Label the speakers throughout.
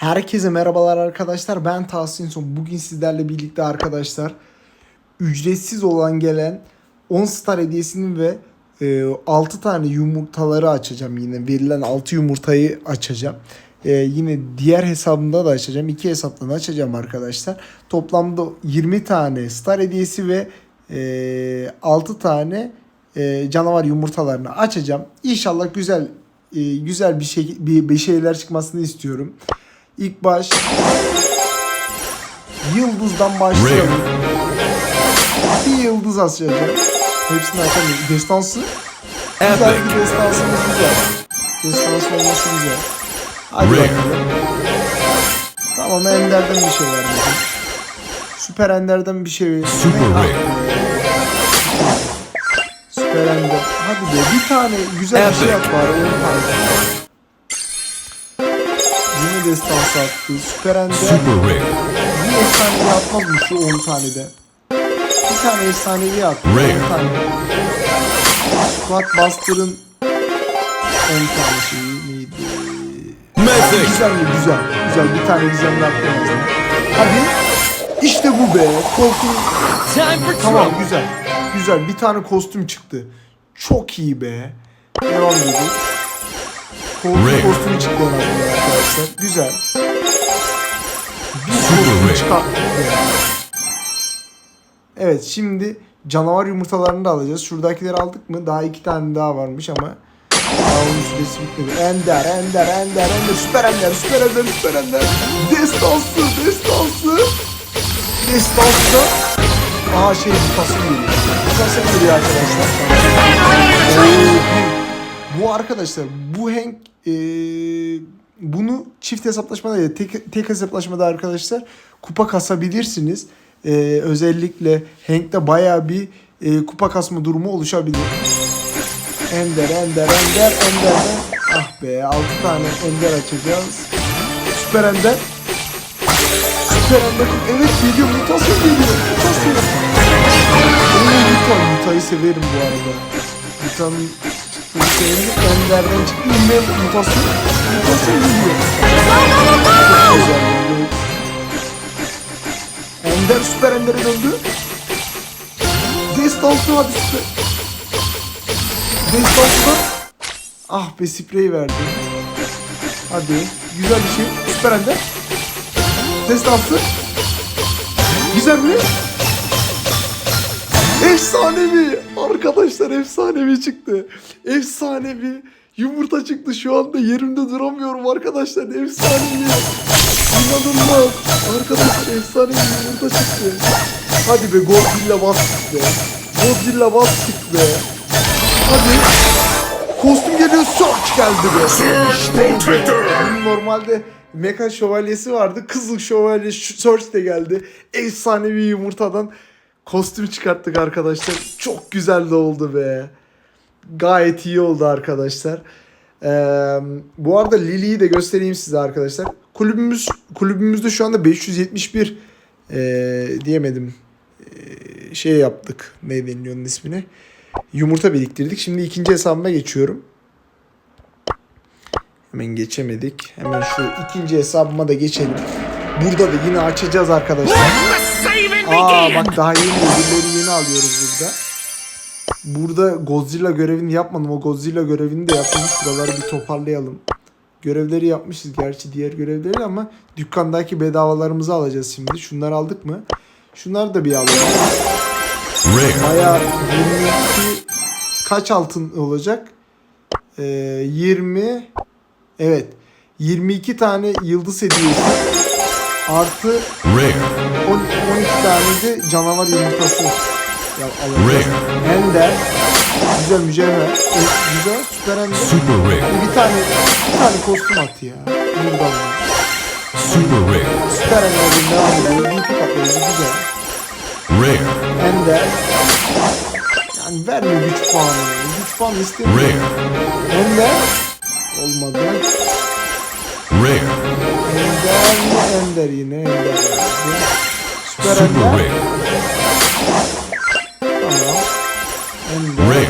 Speaker 1: Herkese merhabalar arkadaşlar. Ben Tahsin Son. Bugün sizlerle birlikte arkadaşlar ücretsiz olan gelen 10 star hediyesini ve e, 6 tane yumurtaları açacağım yine. Verilen 6 yumurtayı açacağım. E, yine diğer hesabımda da açacağım. İki hesaptan açacağım arkadaşlar. Toplamda 20 tane star hediyesi ve e, 6 tane e, canavar yumurtalarını açacağım. İnşallah güzel e, güzel bir şey bir, bir şeyler çıkmasını istiyorum. İlk baş Yıldız'dan başlayalım. Bir yıldız açacağım. Hepsini açamıyorum. Destansı. Güzel bir destansımız güzel. Destansı olması güzel. Hadi bakalım. Tamam Ender'den bir şey vermedim. Süper Ender'den bir şey Ne?
Speaker 2: Rare.
Speaker 1: Süper Ender. Hadi be bir tane güzel bir şey yap bari 10 tane. Yine destansı attı. Süper Ender.
Speaker 2: Super Rare.
Speaker 1: Bir efsanevi atmaz mı şu 10 tanede? Bir tane efsanevi at. 10
Speaker 2: Rare.
Speaker 1: tane. Squat Buster'ın 10 tane şeyi neydi?
Speaker 2: Mythic.
Speaker 1: Güzel mi? Güzel. Güzel. Bir tane gizemli attı en azından. Hadi. İşte bu be. Korkun. Tamam güzel. Güzel. Bir tane kostüm çıktı. Çok iyi be. Devam edelim. Çıktı en azından arkadaşlar. Güzel. Bir
Speaker 2: Super
Speaker 1: kostüm çıkarttık. Evet şimdi canavar yumurtalarını da alacağız. Şuradakileri aldık mı? Daha iki tane daha varmış ama daha onun süresi bitmedi. Ender, Ender, Ender, Ender, Süper Ender, Süper Ender, Süper Ender. Destansı, destansı. Destansı Aa şey mutası geliyor. Mutası geliyor arkadaşlar. Bu arkadaşlar bu Hank eee, bunu çift hesaplaşmada ya tek, tek hesaplaşmada arkadaşlar kupa kasabilirsiniz. Eee, özellikle Hank'te baya bir eee, kupa kasma durumu oluşabilir. Ender, Ender, Ender, Ender'den ah be 6 tane Ender açacağız. Süper Ender. Süper Ender. Evet geliyor mutasyon geliyor. Mutasyon. Oo Muta. Muta'yı severim bu arada. Muta'nın çıktığını severim. Ender'den çıktı. Yine mutasyon. Mutasyon geliyor. Çok güzel. Ender Süper Ender'e döndü. Destansı hadi Süper. Destansı Ah be sprey verdi. Hadi. Güzel bir şey. Süper Ender. Destansı. Güzel mi? Efsanevi. Arkadaşlar efsanevi çıktı. Efsanevi. Yumurta çıktı şu anda yerimde duramıyorum arkadaşlar. Efsanevi. İnanılmaz. Arkadaşlar efsanevi yumurta çıktı. Hadi be Godzilla bas çık be. Godzilla bas çık be. Hadi. Kostüm geliyor Surge geldi be. Normalde Mecha şövalyesi vardı. Kızıl şövalye Surge de geldi. Efsanevi yumurtadan kostüm çıkarttık arkadaşlar. Çok güzel de oldu be. Gayet iyi oldu arkadaşlar. Ee, bu arada Lily'yi de göstereyim size arkadaşlar. Kulübümüz kulübümüzde şu anda 571 ee, diyemedim ee, şey yaptık. Ne deniliyor onun ismini? Yumurta biriktirdik. Şimdi ikinci hesabıma geçiyorum. Hemen geçemedik. Hemen şu ikinci hesabıma da geçelim. Burada da yine açacağız arkadaşlar. Aa bak daha yeni ödülleri yeni alıyoruz burada. Burada Godzilla görevini yapmadım. O Godzilla görevini de yaptım. Şuraları bir toparlayalım. Görevleri yapmışız gerçi diğer görevleri ama dükkandaki bedavalarımızı alacağız şimdi. Şunları aldık mı? Şunları da bir alalım. Bayağı 22 kaç altın olacak? Ee, 20 evet 22 tane yıldız hediyesi artı
Speaker 2: Rare.
Speaker 1: 10 12 tane de canavar yumurtası.
Speaker 2: Rare.
Speaker 1: Ender güzel mücevher e, güzel süper ender
Speaker 2: Super Rare.
Speaker 1: Hadi bir tane bir tane kostüm at ya buradan
Speaker 2: Super Rare.
Speaker 1: süper ender'in devam ediyor bir katlayıcı güzel
Speaker 2: Rare.
Speaker 1: Ender yani verme güç puanı güç puanı istemiyorum
Speaker 2: Rare.
Speaker 1: Ender olmadı
Speaker 2: Rare.
Speaker 1: Ender yine Ender. Süper
Speaker 2: Super
Speaker 1: Ender
Speaker 2: Rare.
Speaker 1: tamam Ender
Speaker 2: Rare.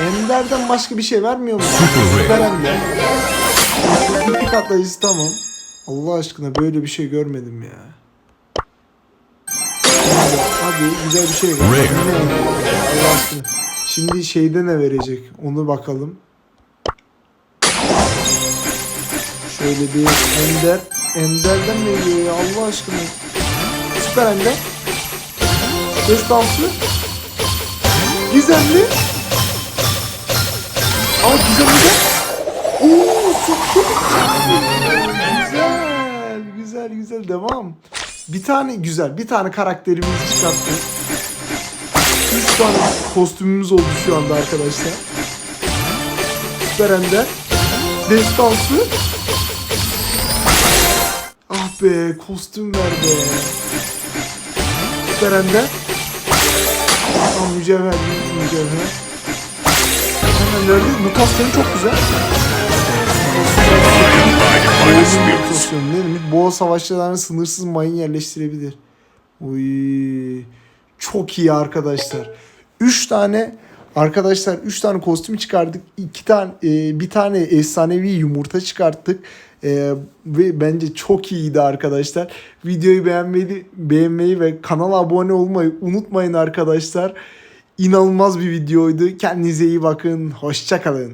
Speaker 1: Ender'den başka bir şey vermiyor mu?
Speaker 2: Super Rare.
Speaker 1: Süper Ender İplik atlayıcısı tamam. Allah aşkına böyle bir şey görmedim ya. Hadi, güzel bir şey ver.
Speaker 2: Rare.
Speaker 1: Allah aşkına. Şimdi şeyde ne verecek? Onu bakalım. Şöyle bir Ender. Ender'den ne geliyor ya Allah aşkına? Süper Ender. Destansı. Gizemli. Aa gizemli de. Oo çok Güzel, güzel, güzel. Devam. Bir tane güzel, bir tane karakterimizi çıkarttık. Üç tane kostümümüz oldu şu anda arkadaşlar. Süper Ender. Destansı. Be, kostüm ver be. Süper Ender. Aa, mücevher, mücevher. Hemen nerede? Mutasyon çok güzel. Mutasyon ne demek? Boğa savaşçılarına sınırsız mayın yerleştirebilir. Uy, çok iyi arkadaşlar. 3 tane arkadaşlar 3 tane kostüm çıkardık. 2 tane e, bir tane efsanevi yumurta çıkarttık. E, ve bence çok iyiydi arkadaşlar. Videoyu beğenmeyi beğenmeyi ve kanala abone olmayı unutmayın arkadaşlar. İnanılmaz bir videoydu. Kendinize iyi bakın. Hoşçakalın.